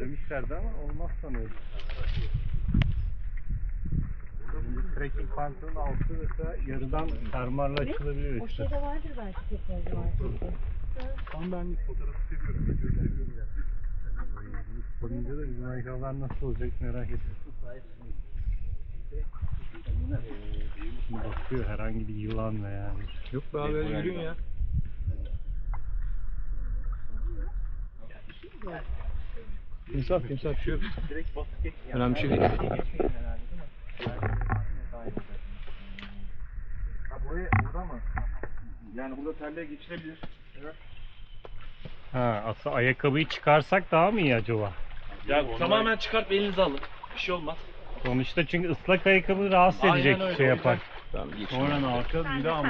demişlerdi ama olmaz sanıyorum. Şimdi trekking pantolonun altı mesela yarıdan fermuarla açılabiliyor O işte. şeyde vardır belki teknoloji marketi. Tam ben fotoğrafı seviyorum. videoyu seviyorum ya. Da bizim ayakkabılar nasıl olacak merak ettim. Şimdi bakıyor herhangi bir yılan veya bir Yok be abi öyle yürüyün ya. Timsah timsah şu. Direkt basıp geç. Önemli bir şey değil. Ha buraya burada mı? Yani burada terliğe geçirebilir. Ha aslında ayakkabıyı çıkarsak daha mı iyi acaba? Ya tamamen çıkart elinize alın. Bir şey olmaz. Sonuçta çünkü ıslak ayakkabı rahatsız Aynen edecek öyle, şey yapar. Tamam. Sonra? Ben Bir daha mı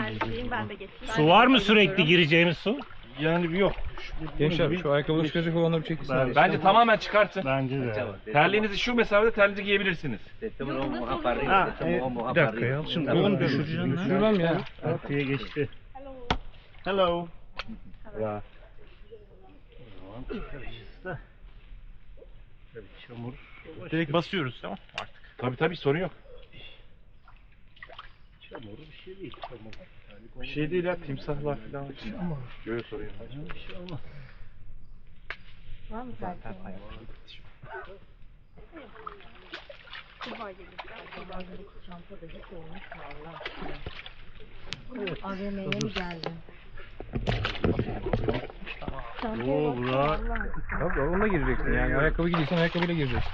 ben de geçeyim. Su var mı sürekli gireceğimiz su? Yani bir yok. Gençler şu ayakkabıları çıkaracak olanları bir çekilsin. Ben-. Bence tamamen çıkartın. Bence de. Terliğinizi şu mesafede terliğinizi giyebilirsiniz. Ha, e, bir dakika ya. Şimdi onu düşüreceğim. Düşürmem ya. Arkaya geçti. Hello. Ya. Çamur. Direkt basıyoruz tamam Artık. Tabii tabii sorun yok. Çamur bir şey değil. Çamur. Bir şey değil ya timsahlar falan. Böyle sorun yok. Bir şey olmaz. Var mı hiç olmuş mu Allah aşkına? AVM'ye mi geldin? Çantaya Oo, bak bura-. Tabii onunla gireceksin yani. Ayakkabı giyeceksen ayakkabıyla gireceksin.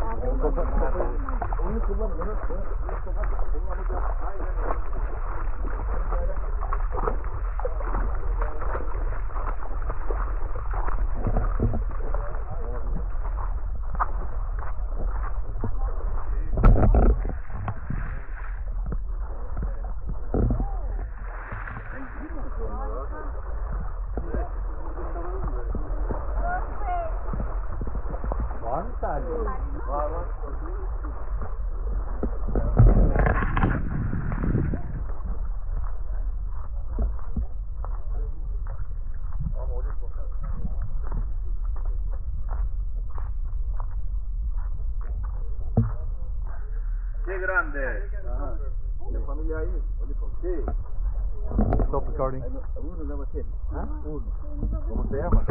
Var mı terliğin? à vontade. Que grande! Ah, minha família aí, olha por quê? Stop recording. Uno, não é você? Uno. Como se chama?